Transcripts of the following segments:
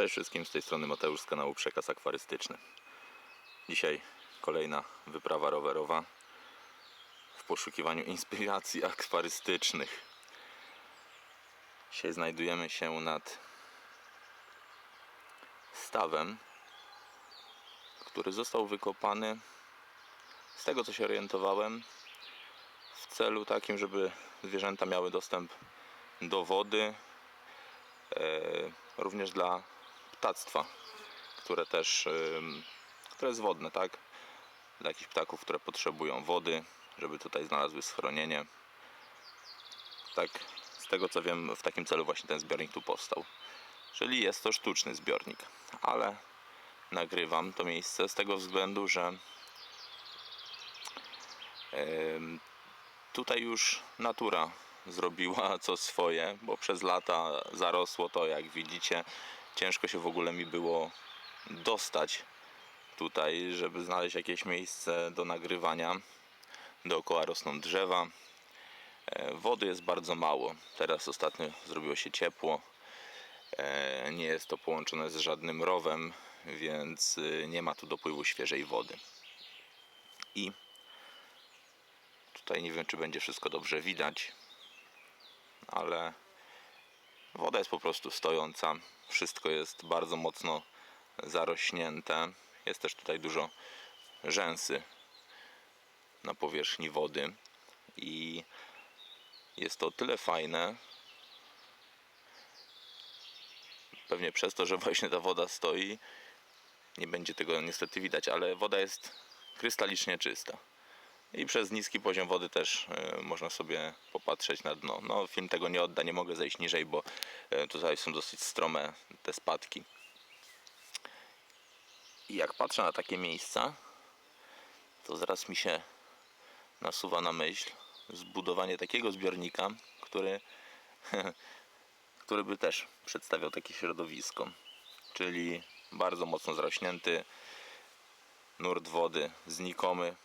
Cześć wszystkim, z tej strony Mateusz z kanału Przekaz Akwarystyczny. Dzisiaj kolejna wyprawa rowerowa w poszukiwaniu inspiracji akwarystycznych. Dzisiaj znajdujemy się nad stawem, który został wykopany z tego co się orientowałem w celu takim, żeby zwierzęta miały dostęp do wody, e, również dla ptactwa, które też które jest wodne, tak? Dla jakichś ptaków, które potrzebują wody, żeby tutaj znalazły schronienie. Tak, z tego co wiem, w takim celu właśnie ten zbiornik tu powstał. Czyli jest to sztuczny zbiornik, ale nagrywam to miejsce z tego względu, że tutaj już natura zrobiła co swoje, bo przez lata zarosło to, jak widzicie. Ciężko się w ogóle mi było dostać tutaj, żeby znaleźć jakieś miejsce do nagrywania. Dookoła rosną drzewa. E, Wody jest bardzo mało. Teraz ostatnio zrobiło się ciepło. E, Nie jest to połączone z żadnym rowem, więc y, nie ma tu dopływu świeżej wody. I tutaj nie wiem, czy będzie wszystko dobrze widać ale woda jest po prostu stojąca. Wszystko jest bardzo mocno zarośnięte. Jest też tutaj dużo rzęsy na powierzchni wody i jest to o tyle fajne, pewnie przez to, że właśnie ta woda stoi, nie będzie tego niestety widać, ale woda jest krystalicznie czysta. I przez niski poziom wody też e, można sobie popatrzeć na dno. No, film tego nie odda, nie mogę zejść niżej, bo e, tutaj są dosyć strome te spadki. I jak patrzę na takie miejsca, to zaraz mi się nasuwa na myśl zbudowanie takiego zbiornika, który, który by też przedstawiał takie środowisko. Czyli bardzo mocno zarośnięty, nurt wody znikomy,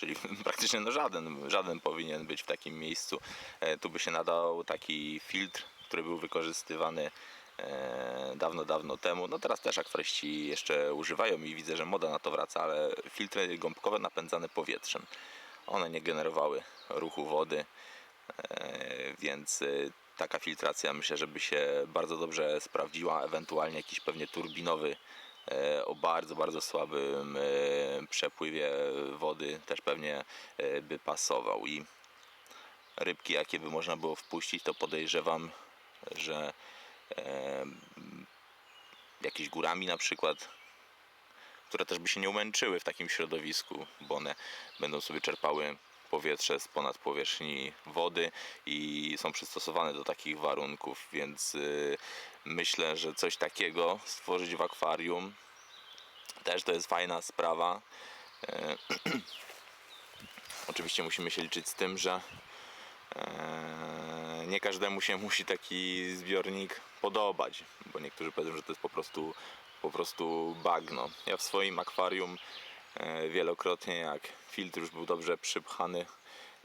czyli praktycznie no żaden, żaden powinien być w takim miejscu. E, Tu by się nadał taki filtr, który był wykorzystywany e, dawno, dawno temu. No teraz też akwaryści jeszcze używają i widzę, że moda na to wraca, ale filtry gąbkowe napędzane powietrzem. One nie generowały ruchu wody, e, więc taka filtracja myślę, żeby się bardzo dobrze sprawdziła, ewentualnie jakiś pewnie turbinowy o bardzo, bardzo słabym e, przepływie wody też pewnie e, by pasował. I rybki jakie by można było wpuścić to podejrzewam, że e, jakieś górami na przykład które też by się nie umęczyły w takim środowisku, bo one będą sobie czerpały powietrze z ponad powierzchni wody i są przystosowane do takich warunków, więc y, myślę, że coś takiego stworzyć w akwarium też to jest fajna sprawa. E, Oczywiście musimy się liczyć z tym, że e, nie każdemu się musi taki zbiornik podobać, bo niektórzy powiedzą, że to jest po prostu, po prostu bagno. Ja w swoim akwarium wielokrotnie, jak filtr już był dobrze przypchany,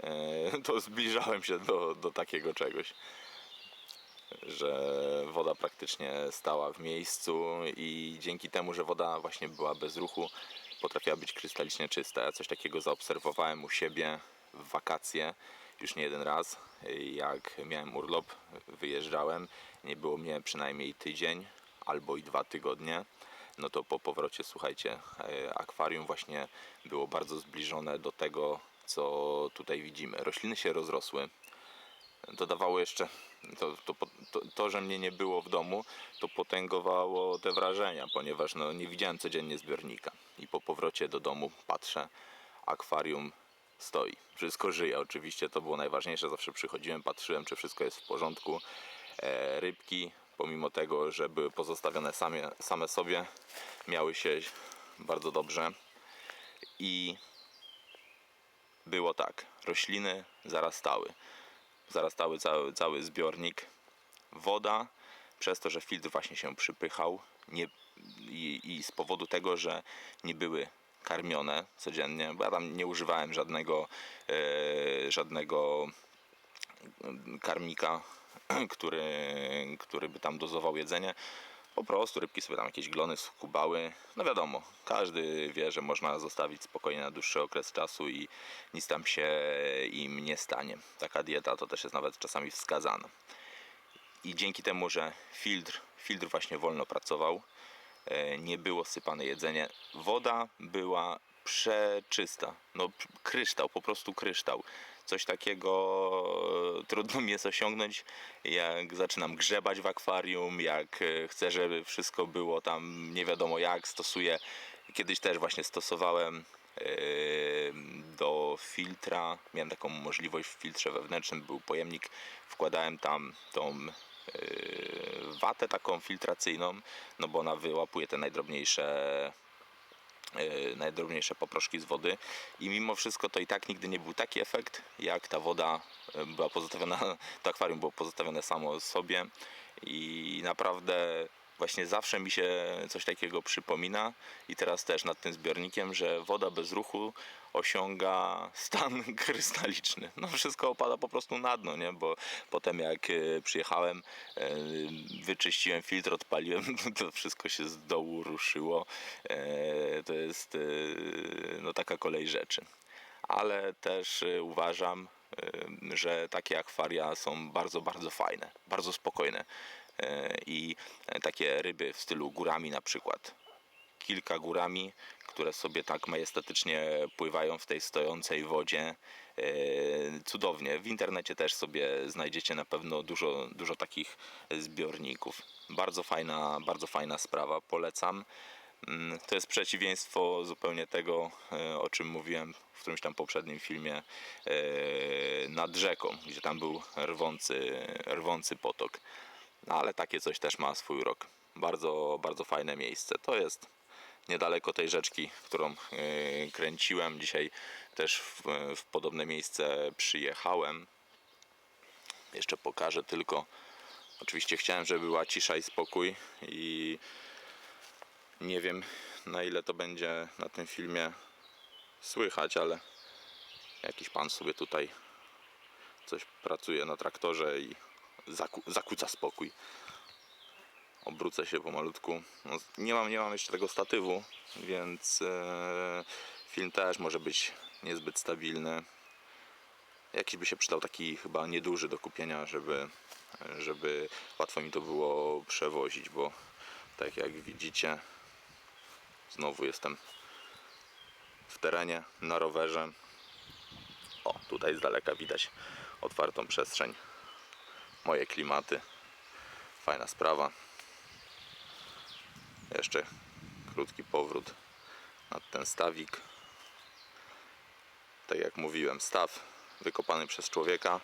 e, to zbliżałem się do, do takiego czegoś że woda praktycznie stała w miejscu i dzięki temu, że woda właśnie była bez ruchu, potrafiła być krystalicznie czysta. Ja coś takiego zaobserwowałem u siebie w wakacje już nie jeden raz. Jak miałem urlop, wyjeżdżałem, nie było mnie przynajmniej tydzień albo i dwa tygodnie. No to po powrocie, słuchajcie, e, akwarium właśnie było bardzo zbliżone do tego, co tutaj widzimy. Rośliny się rozrosły, dodawało jeszcze to, to, to, to, że mnie nie było w domu, to potęgowało te wrażenia, ponieważ no, nie widziałem codziennie zbiornika. I po powrocie do domu patrzę, akwarium stoi. Wszystko żyje, oczywiście to było najważniejsze. Zawsze przychodziłem, patrzyłem, czy wszystko jest w porządku. E, rybki, pomimo tego, że były pozostawione same, same sobie, miały się bardzo dobrze. I było tak, rośliny zarastały zarastały cały, cały zbiornik. Woda, przez to, że filtr właśnie się przypychał nie, i, i z powodu tego, że nie były karmione codziennie, bo ja tam nie używałem żadnego, e, żadnego karmika, który, który by tam dozował jedzenie, Po prostu rybki sobie tam jakieś glony skubały. No wiadomo, każdy wie, że można zostawić spokojnie na dłuższy okres czasu i nic tam się im nie stanie. Taka dieta to też jest nawet czasami wskazana. I dzięki temu, że filtr, filtr właśnie wolno pracował, e, nie było sypane jedzenie, woda była przeczysta. No kryształ, po prostu kryształ. Coś takiego e, trudno mi jest osiągnąć, jak zaczynam grzebać w akwarium, jak e, chcę, żeby wszystko było tam nie wiadomo jak, stosuję. Kiedyś też właśnie stosowałem e, do filtra, miałem taką możliwość w filtrze wewnętrznym, był pojemnik, wkładałem tam tą watę taką filtracyjną, no bo ona wyłapuje te najdrobniejsze najdrobniejsze poproszki z wody. I mimo wszystko to i tak nigdy nie był taki efekt jak ta woda yy, była pozostawiona, to akwarium było pozostawione samo sobie. I naprawdę właśnie zawsze mi się coś takiego przypomina. I teraz też nad tym zbiornikiem, że woda bez ruchu osiąga stan krystaliczny. No wszystko opada po prostu na dno, nie? Bo potem jak e, przyjechałem, e, wyczyściłem filtr, odpaliłem, to wszystko się z dołu ruszyło. E, To jest no taka kolej rzeczy. Ale też uważam, że takie akwaria są bardzo, bardzo fajne, bardzo spokojne. I takie ryby w stylu górami na przykład kilka górami, które sobie tak majestatycznie pływają w tej stojącej wodzie. E, Cudownie. W internecie też sobie znajdziecie na pewno dużo, dużo takich zbiorników. Bardzo fajna, bardzo fajna sprawa. Polecam. Mm, To jest przeciwieństwo zupełnie tego, e, o czym mówiłem w którymś tam poprzednim filmie e, nad rzeką, gdzie tam był rwący, rwący potok. No ale takie coś też ma swój rok. Bardzo, bardzo fajne miejsce. To jest niedaleko tej rzeczki, którą e, kręciłem. Dzisiaj też w, w podobne miejsce przyjechałem. Jeszcze pokażę tylko. Oczywiście chciałem, żeby była cisza i spokój i nie wiem na ile to będzie na tym filmie słychać, ale jakiś pan sobie tutaj coś pracuje na traktorze i zaku, zakłóca spokój. Obrócę się pomalutku. No, nie, mam, nie mam jeszcze tego statywu, więc e, film też może być niezbyt stabilny. Jakiś by się przydał taki chyba nieduży do kupienia, żeby, żeby łatwo mi to było przewozić, bo tak jak widzicie, znowu jestem w terenie, na rowerze. O, tutaj z daleka widać otwartą przestrzeń moje klimaty. Fajna sprawa. Jeszcze krótki powrót nad ten stawik. Tak jak mówiłem, staw wykopany przez człowieka,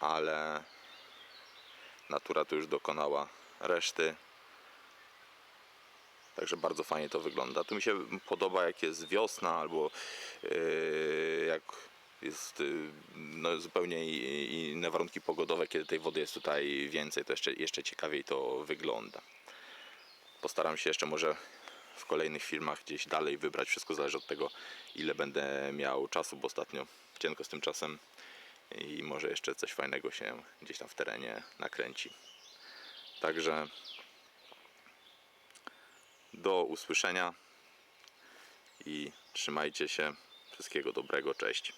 ale natura tu już dokonała reszty. Także bardzo fajnie to wygląda. Tu mi się podoba jak jest wiosna albo yy, jak jest yy, no, zupełnie inne warunki pogodowe, kiedy tej wody jest tutaj więcej, to jeszcze, jeszcze ciekawiej to wygląda. Postaram się jeszcze może w kolejnych filmach gdzieś dalej wybrać. Wszystko zależy od tego, ile będę miał czasu, bo ostatnio cienko z tym czasem i może jeszcze coś fajnego się gdzieś tam w terenie nakręci. Także do usłyszenia i trzymajcie się. Wszystkiego dobrego, cześć.